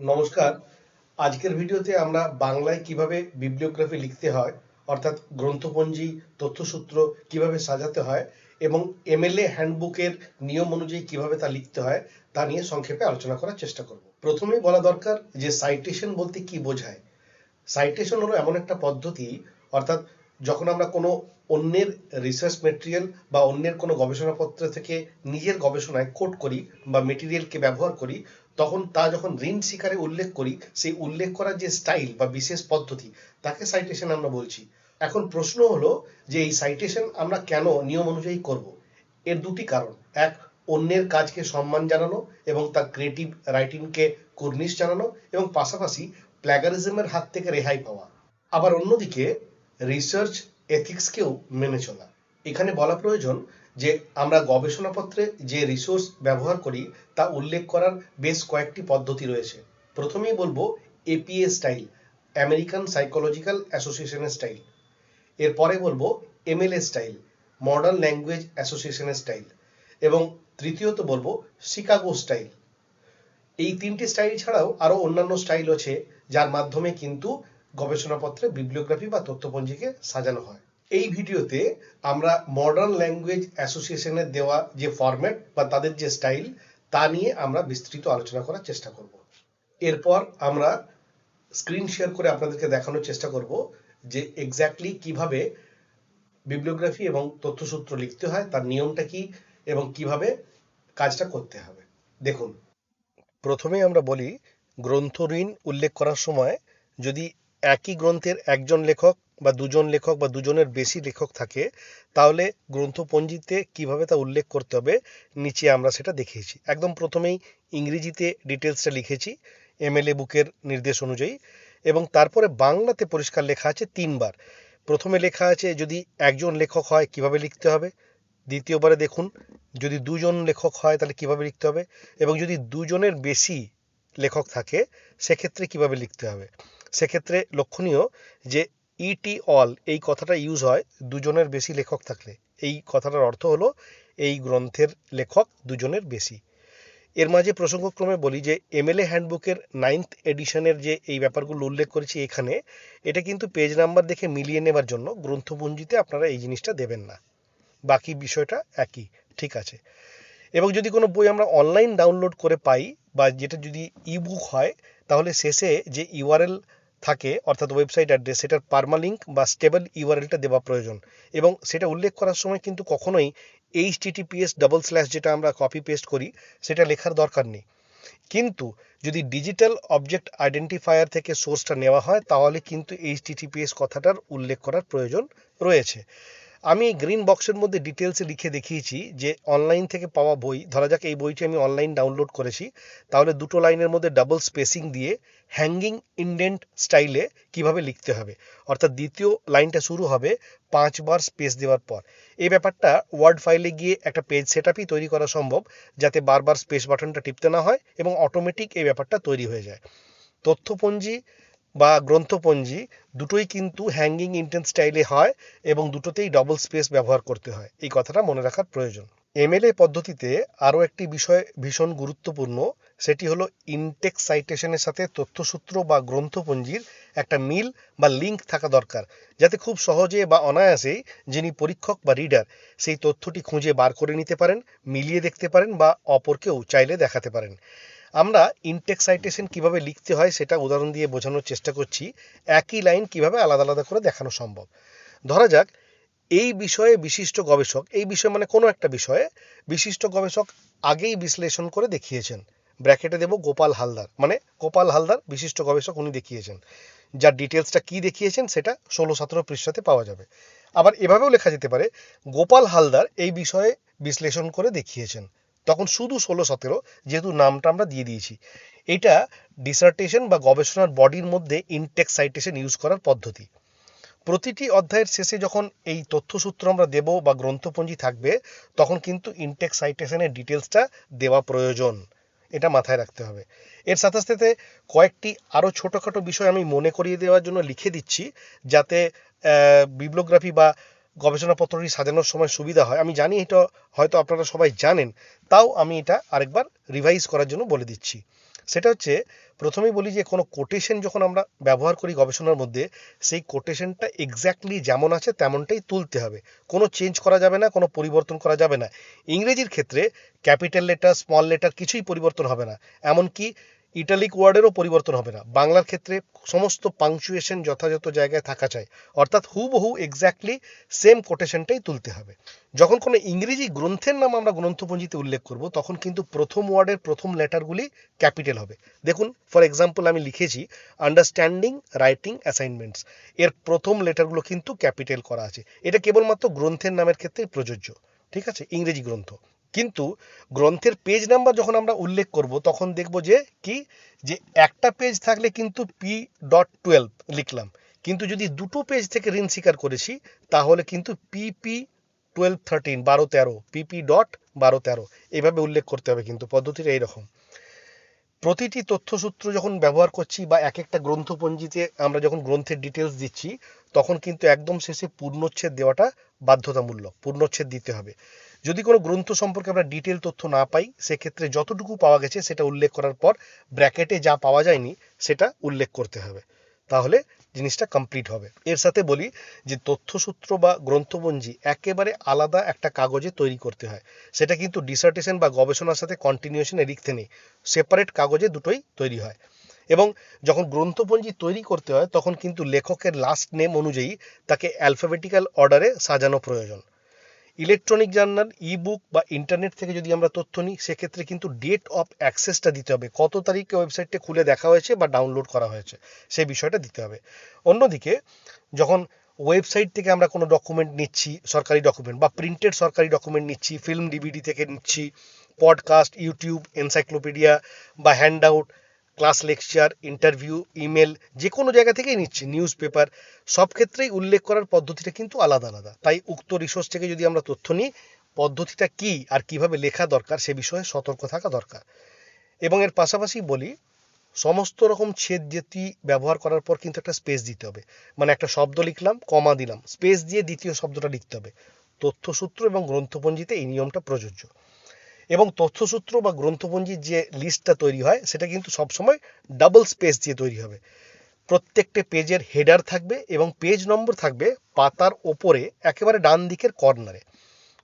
নমস্কার। আজকের ভিডিওতে আমরা বাংলায় কীভাবে বিবলিওগ্রাফি লিখতে হয়, অর্থাৎ গ্রন্থপঞ্জি, তথ্যসূত্র কীভাবে সাজাতে হয় এবং এমএলএ হ্যান্ডবুকের নিয়ম অনুযায়ী কীভাবে তা লিখতে হয়, তা নিয়ে সংক্ষেপে আলোচনা করার চেষ্টা করব। প্রথমেই বলা দরকার যে সাইটেশন বলতে কি বোঝায়। সাইটেশন হলো এমন একটা পদ্ধতি, অর্থাৎ যখন আমরা কোনো অন্যের রিসার্চ মেটেরিয়াল বা অন্যের কোনো গবেষণাপত্র থেকে নিজের গবেষণায় কোট করি বা মেটেরিয়ালকে ব্যবহার করি, তখন তা যখন ঋণ শিকারে উল্লেখ করি, সেই উল্লেখ করার যে স্টাইল বা বিশেষ পদ্ধতি, তাকে সাইটেশন আমরা বলছি। এখন প্রশ্ন হলো যে এই সাইটেশন আমরা কেন নিয়ম অনুযায়ী করব? এর দুটি কারণ। এক, অন্যের কাজকে সম্মান জানানো এবং তার ক্রিয়েটিভ রাইটিংকে কুর্নিশ জানানো এবং পাশাপাশি প্ল্যাগারিজমের হাত থেকে রেহাই পাওয়া। আবার অন্যদিকে রিসার্চ এথিক্সকেও মেনে চলা। এখানে বলা প্রয়োজন যে, আমরা গবেষণাপত্রে যে রিসোর্স ব্যবহার করি, তা উল্লেখ করার বেশ কয়েকটি পদ্ধতি রয়েছে। প্রথমেই বলব এপিএ স্টাইল আমেরিকান সাইকোলজিক্যাল অ্যাসোসিয়েশনের স্টাইল এরপরে বলব এমএলএ স্টাইল মডার্ন ল্যাঙ্গুয়েজ অ্যাসোসিয়েশনের স্টাইল এবং তৃতীয়ত বলব শিকাগো স্টাইল এই তিনটি স্টাইল ছাড়াও আরও অন্যান্য স্টাইল আছে, যার মাধ্যমে কিন্তু গবেষণাপত্রে বিবলিওগ্রাফি বা তথ্যপঞ্জিকে সাজানো হয়। এই ভিডিওতে আমরা মডার্ন ল্যাঙ্গুয়েজ অ্যাসোসিয়েশনের দেওয়া যে ফরম্যাট বা তাদের যে স্টাইল তা নিয়ে আমরা বিস্তৃত আলোচনা করার চেষ্টা করব। এরপর আমরা স্ক্রিন শেয়ার করে আপনাদেরকে দেখানোর চেষ্টা করব যে এক্স্যাক্টলি কীভাবে বিবলিওগ্রাফি এবং তথ্যসূত্র লিখতে হয়, তার নিয়মটা কি এবং কীভাবে কাজটা করতে হবে। দেখুন প্রথমেই আমরা বলি গ্রন্থ ঋণ উল্লেখ করার সময় যদি একই গ্রন্থের একজন লেখক বা দুজন লেখক বা দুজনের বেশি লেখক থাকে, তাহলে গ্রন্থপঞ্জিতে কীভাবে তা উল্লেখ করতে হবে, নিচে আমরা সেটা দেখিয়েছি। একদম প্রথমেই ইংরেজিতে ডিটেলসটা লিখেছি, এমএলএ বুকের নির্দেশ অনুযায়ী, এবং তারপরে বাংলাতে পরিষ্কার লেখা আছে তিনবার। প্রথমে লেখা আছে যদি একজন লেখক হয়, কীভাবে লিখতে হবে? দ্বিতীয়বারে দেখুন, যদি দুজন লেখক হয়, তাহলে কীভাবে লিখতে হবে? এবং যদি দুজনের বেশি লেখক থাকে, সেক্ষেত্রে কীভাবে লিখতে হবে? সেক্ষেত্রে লক্ষণীয় যে ইটি অল এই কথাটা ইউজ হয় দুজনের বেশি লেখক থাকলে। এই কথাটার অর্থ হলো এই গ্রন্থের লেখক দুজনের বেশি। এর মাঝে প্রসঙ্গক্রমে বলি যে এমএলএ হ্যান্ডবুকের নাইন্থ এডিশনের যে এই ব্যাপারগুলো উল্লেখ করেছি এখানে, এটা কিন্তু পেজ নাম্বার দেখে মিলিয়ে নেবার জন্য গ্রন্থপঞ্জিতে আপনারা এই জিনিসটা দেবেন না। বাকি বিষয়টা একই, ঠিক আছে। এবং যদি কোনো বই আমরা অনলাইন ডাউনলোড করে পাই বা যেটা যদি ইবুক হয়, তাহলে শেষে যে ইউআরএল থাকে, অর্থাৎ ওয়েবসাইট অ্যাড্রেস সেটার পারমালিঙ্ক বা স্টেবল ইউআরএলটা দেওয়া প্রয়োজন। এবং সেটা উল্লেখ করার সময় কিন্তু কখনোই এইচ টিটিপিএস ডাবল স্ল্যাশ যেটা আমরা কপি পেস্ট করি, সেটা লেখার দরকার নেই। কিন্তু যদি ডিজিটাল অবজেক্ট আইডেন্টিফায়ার থেকে সোর্সটা নেওয়া হয়, তাহলে কিন্তু এইচ টিটিপিএস কথাটার উল্লেখ করার প্রয়োজন রয়েছে। আমি গ্রিন বক্সের মধ্যে ডিটেলসে লিখে দেখিয়েছি যে অনলাইন থেকে পাওয়া বই, ধরা যাক এই বইটি আমি অনলাইন ডাউনলোড করেছি, তাহলে দুটো লাইনের মধ্যে ডাবল স্পেসিং দিয়ে হ্যাঙ্গিং ইন্ডেন্ট স্টাইলে কীভাবে লিখতে হবে। অর্থাৎ দ্বিতীয় লাইনটা শুরু হবে পাঁচবার স্পেস দেওয়ার পর। এই ব্যাপারটা ওয়ার্ড ফাইলে গিয়ে একটা পেজ সেট তৈরি করা সম্ভব, যাতে বারবার স্পেস বাটনটা টিপতে না হয় এবং অটোমেটিক এই ব্যাপারটা তৈরি হয়ে যায়। তথ্যপঞ্জি বা গ্রন্থপঞ্জি দুটোই কিন্তু হ্যাঙ্গিং ইন্টেন্স স্টাইলে হয় এবং দুটোতেই ডবল স্পেস ব্যবহার করতে হয়। এই কথাটা মনে রাখার প্রয়োজন। এমএলএ পদ্ধতিতে আরও একটি বিষয় ভীষণ গুরুত্বপূর্ণ, সেটি হলো ইনটেক্স সাইটেশনের সাথে তথ্যসূত্র বা গ্রন্থপঞ্জির একটা মিল বা লিঙ্ক থাকা দরকার, যাতে খুব সহজে বা অনায়াসেই যিনি পরীক্ষক বা রিডার সেই তথ্যটি খুঁজে বার করে নিতে পারেন, মিলিয়ে দেখতে পারেন বা অপরকেও চাইলে দেখাতে পারেন। আমরা ইনটেক্স সাইটেশন কীভাবে লিখতে হয় সেটা উদাহরণ দিয়ে বোঝানোর চেষ্টা করছি। একই লাইন কীভাবে আলাদা আলাদা করে দেখানো সম্ভব? ধরা যাক, এই বিষয়ে বিশিষ্ট গবেষক, এই বিষয় মানে কোনো একটা বিষয়ে বিশিষ্ট গবেষক আগেই বিশ্লেষণ করে দেখিয়েছেন। ব্র্যাকেটে দেব গোপাল হালদার মানে গোপাল হালদার বিশিষ্ট গবেষক উনি দেখিয়েছেন। যার ডিটেলসটা কি দেখিয়েছেন সেটা ষোলো সতেরো পৃষ্ঠাতে পাওয়া যাবে। আবার এভাবেও লেখা যেতে পারে, গোপাল হালদার এই বিষয়ে বিশ্লেষণ করে দেখিয়েছেন। তখন শুধু ষোলো, সতেরো যেহেতু নামটা আমরা দিয়ে দিয়েছি। এটা ডিসার্টেশন বা গবেষণার বডির মধ্যে ইনটেক্স সাইটেশন ইউজ করার পদ্ধতি। প্রতিটি অধ্যায়ের শেষে যখন এই তথ্যসূত্র আমরা দেব বা গ্রন্থপঞ্জি থাকবে, তখন কিন্তু ইনটেক্স সাইটেশনের ডিটেলসটা দেওয়া প্রয়োজন। এটা মাথায় রাখতে হবে। এর সাথে সাথে কয়েকটি আরও ছোটোখাটো বিষয় আমি মনে করিয়ে দেওয়ার জন্য লিখে দিচ্ছি, যাতে বিবলোগ্রাফি বা গবেষণাপত্রটি সাজানোর সময় সুবিধা হয়। আমি জানি এটা হয়তো আপনারা সবাই জানেন, তাও আমি এটা আরেকবার রিভাইজ করার জন্য বলে দিচ্ছি। সেটা হচ্ছে, প্রথমেই বলি যে কোনো কোটেশন যখন আমরা ব্যবহার করি গবেষণার মধ্যে, সেই কোটেশনটা এক্স্যাক্টলি যেমন আছে তেমনটাই তুলতে হবে। কোনো চেঞ্জ করা যাবে না, কোনো পরিবর্তন করা যাবে না। ইংরেজির ক্ষেত্রে ক্যাপিটাল লেটার স্মল লেটার কিছুই পরিবর্তন হবে না। এমনকি ইটালিক ওয়ার্ডেরও পরিবর্তন হবে না। বাংলার ক্ষেত্রে সমস্ত পাংচুয়েশন যথাযথ জায়গায় থাকা চাই। অর্থাৎ হুবহু এক্স্যাক্টলি সেম কোটেশনটাই তুলতে হবে। যখন কোনো ইংরেজি গ্রন্থের নাম আমরা গ্রন্থপঞ্জিতে উল্লেখ করব, তখন কিন্তু প্রথম ওয়ার্ডের প্রথম লেটারগুলি ক্যাপিটাল হবে। দেখুন ফর এক্সাম্পল আমি লিখেছি আন্ডারস্ট্যান্ডিং রাইটিং অ্যাসাইনমেন্টস এর প্রথম লেটারগুলো কিন্তু ক্যাপিটাল করা আছে। এটা কেবলমাত্র গ্রন্থের নামের ক্ষেত্রে প্রযোজ্য। ঠিক আছে? ইংরেজি গ্রন্থ। কিন্তু গ্রন্থের পেজ নাম্বার যখন আমরা উল্লেখ করব, তখন দেখব যে কি? যে একটা পেজ থাকলে কিন্তু পি ডট টুয়েলভ লিখলাম। কিন্তু যদি দুটো পেজ থেকে ঋণ স্বীকার করেছি, তাহলে কিন্তু পিপি টুয়েলভ থার্টিন বারো তেরো পিপি ডট বারো তেরো, এভাবে উল্লেখ করতে হবে কিন্তু, পদ্ধতিটা এইরকম। প্রতিটি তথ্যসূত্র যখন ব্যবহার করছি বা এক একটা গ্রন্থপঞ্জিতে আমরা যখন গ্রন্থের ডিটেলস দিচ্ছি, তখন কিন্তু একদম শেষে পূর্ণচ্ছেদ দেওয়াটা বাধ্যতামূলক, পূর্ণচ্ছেদ দিতে হবে। যদি কোনো গ্রন্থ সম্পর্কে আমরা ডিটেল তথ্য না পাই, সেক্ষেত্রে যতটুকু পাওয়া গেছে সেটা উল্লেখ করার পর ব্র্যাকেটে যা পাওয়া যায়নি, সেটা উল্লেখ করতে হবে। তাহলে জিনিসটা কমপ্লিট হবে। এর সাথে বলি যে তথ্যসূত্র বা গ্রন্থপঞ্জি একেবারে আলাদা একটা কাগজে তৈরি করতে হয়। সেটা কিন্তু ডিসার্টেশন বা গবেষণার সাথে কন্টিনিউশনে লিখতে নেই। সেপারেট কাগজে দুটোই তৈরি হয়। এবং যখন গ্রন্থপঞ্জি তৈরি করতে হয়, তখন কিন্তু লেখকের লাস্ট নেম অনুযায়ী তাকে অ্যালফাবেটিক্যাল অর্ডারে সাজানো প্রয়োজন। ইলেকট্রনিক জার্নাল ই বুক বা ইন্টারনেট থেকে যদি আমরা তথ্য নিই, সেক্ষেত্রে কিন্তু ডেট অফ অ্যাক্সেসটা দিতে হবে। কত তারিখে ওয়েবসাইটটা খুলে দেখা হয়েছে বা ডাউনলোড করা হয়েছে সেই বিষয়টা দিতে হবে। অন্যদিকে, যখন ওয়েবসাইট থেকে আমরা কোনো ডকুমেন্ট নিচ্ছি, সরকারি ডকুমেন্ট বা প্রিন্টেড সরকারি ডকুমেন্ট নিচ্ছি ফিল্ম ডিভিডি থেকে নিচ্ছি পডকাস্ট ইউটিউব এনসাইক্লোপিডিয়া বা handout class lecture interview email যে কোনো জায়গা থেকেই নিচ্ছি নিউজ পেপার সব ক্ষেত্রেই উল্লেখ করার পদ্ধতিটা কিন্তু আলাদা আলাদা। তাই উক্ত রিসোর্স থেকে যদি আমরা তথ্য নিই, পদ্ধতিটা কি আর কীভাবে লেখা দরকার সে বিষয়ে সতর্ক থাকা দরকার। এবং এর পাশাপাশি বলি, সমস্ত রকম ছেদ যেটি ব্যবহার করার পর কিন্তু একটা স্পেস দিতে হবে। মানে একটা শব্দ লিখলাম, কমা দিলাম স্পেস দিয়ে দ্বিতীয় শব্দটা লিখতে হবে। তথ্যসূত্র এবং গ্রন্থপঞ্জিতে এই নিয়মটা প্রযোজ্য। এবং তথ্যসূত্র বা গ্রন্থপঞ্জির যে লিস্টটা তৈরি হয়, সেটা কিন্তু সবসময় ডাবল স্পেস দিয়ে তৈরি হবে। প্রত্যেকটা পেজের হেডার থাকবে এবং পেজ নম্বর থাকবে পাতার ওপরে, একেবারে ডান দিকের কর্নারে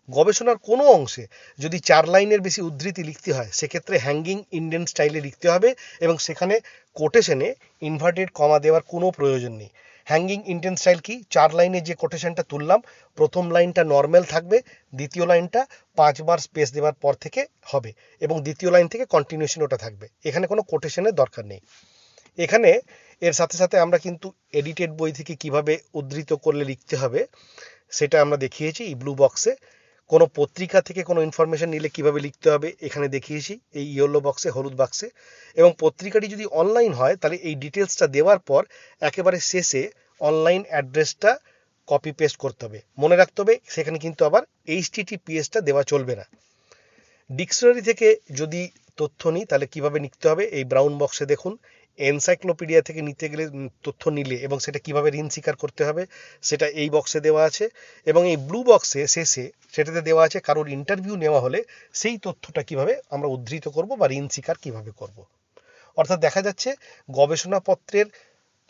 গবেষণার কোনো অংশে যদি চার লাইনের বেশি উদ্ধৃতি লিখতে হয়, সেক্ষেত্রে হ্যাঙ্গিং ইন্ডিয়ান স্টাইলে লিখতে হবে এবং সেখানে কোটেশনে ইনভার্টেড কমা দেওয়ার কোনো প্রয়োজন নেই। হ্যাঙ্গিং ইন্ডিয়ান স্টাইল কি? চার লাইনে যে কোটেশনটা তুললাম, প্রথম লাইনটা নর্মাল থাকবে, দ্বিতীয় লাইনটা পাঁচবার স্পেস দেওয়ার পর থেকে হবে এবং দ্বিতীয় লাইন থেকে কন্টিনিউশন ওটা থাকবে। এখানে কোনো কোটেশনের দরকার নেই। এখানে এর সাথে সাথে আমরা কিন্তু এডিটেড বই থেকে কীভাবে উদ্ধৃত করলে লিখতে হবে, সেটা আমরা দেখিয়েছি ব্লু বক্সে কোনো পত্রিকা থেকে কোনো ইনফরমেশন নিলে কীভাবে লিখতে হবে, এখানে দেখিয়েছি, এই ইয়েলো বক্সে হলুদ বাক্সে এবং পত্রিকাটি যদি অনলাইন হয়, তাহলে এই ডিটেলসটা দেওয়ার পর একেবারে শেষে অনলাইন অ্যাড্রেসটা কপি পেস্ট করতে হবে। মনে রাখতে হবে, সেখানে কিন্তু আবার এইচটিটিপিএসটা দেওয়া চলবে না। ডিকশনারি থেকে যদি তথ্য নিই, তাহলে কীভাবে লিখতে হবে, এই ব্রাউন বক্সে দেখুন এনসাইক্লোপিডিয়া থেকে নিতে গেলে তথ্য নিলে এবং সেটা কীভাবে ঋণ স্বীকার করতে হবে, সেটা এই বক্সে দেওয়া আছে এবং এই ব্লু বক্সে শেষে সেটাতে দেওয়া আছে কারোর ইন্টারভিউ নেওয়া হলে সেই তথ্যটা কীভাবে আমরা উদ্ধৃত করব বা ঋণ স্বীকার কীভাবে করব। অর্থাৎ দেখা যাচ্ছে গবেষণাপত্রের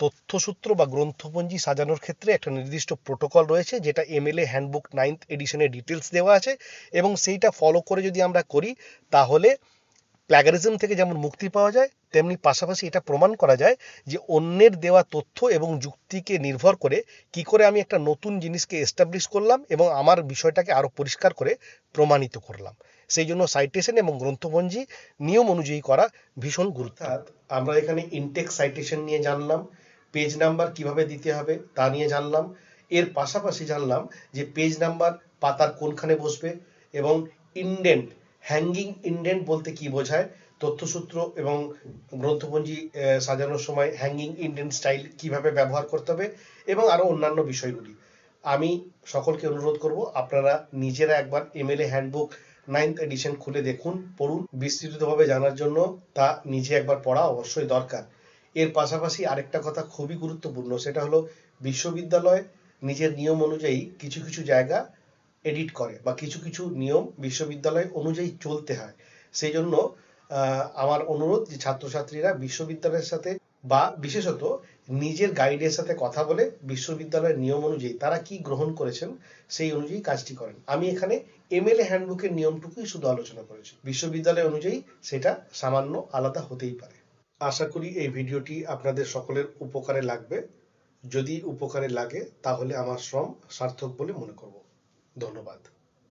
তথ্যসূত্র বা গ্রন্থপঞ্জি সাজানোর ক্ষেত্রে একটা নির্দিষ্ট প্রোটোকল রয়েছে, যেটা এমএলএ হ্যান্ডবুক নাইন্থ এডিশনের ডিটেলস দেওয়া আছে এবং সেইটা ফলো করে যদি আমরা করি, তাহলে প্ল্যাগারিজম থেকে যেমন মুক্তি পাওয়া যায়, তেমনি পাশাপাশি এটা প্রমাণ করা যায় যে অন্যের দেওয়া তথ্য এবং যুক্তিকে নির্ভর করে কি করে আমি একটা নতুন জিনিসকে এস্টাবলিশ করলাম এবং আমার বিষয়টাকে আরও পরিষ্কার করে প্রমাণিত করলাম। সেই জন্য সাইটেশন এবং গ্রন্থপঞ্জি নিয়ম অনুযায়ী করা ভীষণ গুরুত্ব আমরা এখানে ইনটেক্স সাইটেশন নিয়ে জানলাম পেজ নাম্বার কীভাবে দিতে হবে তা নিয়ে জানলাম, এর পাশাপাশি জানলাম যে পেজ নাম্বার পাতার কোনখানে বসবে এবং ইন্ডেন্ট হ্যাঙ্গিং ইন্ডেন্ট বলতে কি বোঝায়? তথ্যসূত্র এবং গ্রন্থপঞ্জি সাজানোর সময় হ্যাঙ্গিং ইন্ডেন্ট স্টাইল কীভাবে ব্যবহার করতে হবে এবং আরও অন্যান্য বিষয়গুলি। আমি সকলকে অনুরোধ করব, আপনারা নিজেরা একবার এমএলএ হ্যান্ডবুক নাইন্থ এডিশন খুলে দেখুন, পড়ুন। বিস্তৃতভাবে জানার জন্য তা নিজে একবার পড়া অবশ্যই দরকার। এর পাশাপাশি আরেকটা কথা খুবই গুরুত্বপূর্ণ, সেটা হলো বিশ্ববিদ্যালয় নিজের নিয়ম অনুযায়ী কিছু কিছু জায়গা এডিট করে বা কিছু কিছু নিয়ম বিশ্ববিদ্যালয় অনুযায়ী চলতে হয়। সেই জন্য আমার অনুরোধ যে ছাত্রছাত্রীরা বিশ্ববিদ্যালয়ের সাথে বা বিশেষত নিজের গাইডের সাথে কথা বলে বিশ্ববিদ্যালয়ের নিয়ম অনুযায়ী তারা কি গ্রহণ করেছেন সেই অনুযায়ী কাজটি করেন। আমি এখানে এমএলএ হ্যান্ডবুকের নিয়মটুকুই শুধু আলোচনা করেছি। বিশ্ববিদ্যালয় অনুযায়ী সেটা সামান্য আলাদা হতেই পারে। আশা করি এই ভিডিওটি আপনাদের সকলের উপকারে লাগবে। যদি উপকারে লাগে, তাহলে আমার শ্রম সার্থক বলে মনে করব। ধন্যবাদ।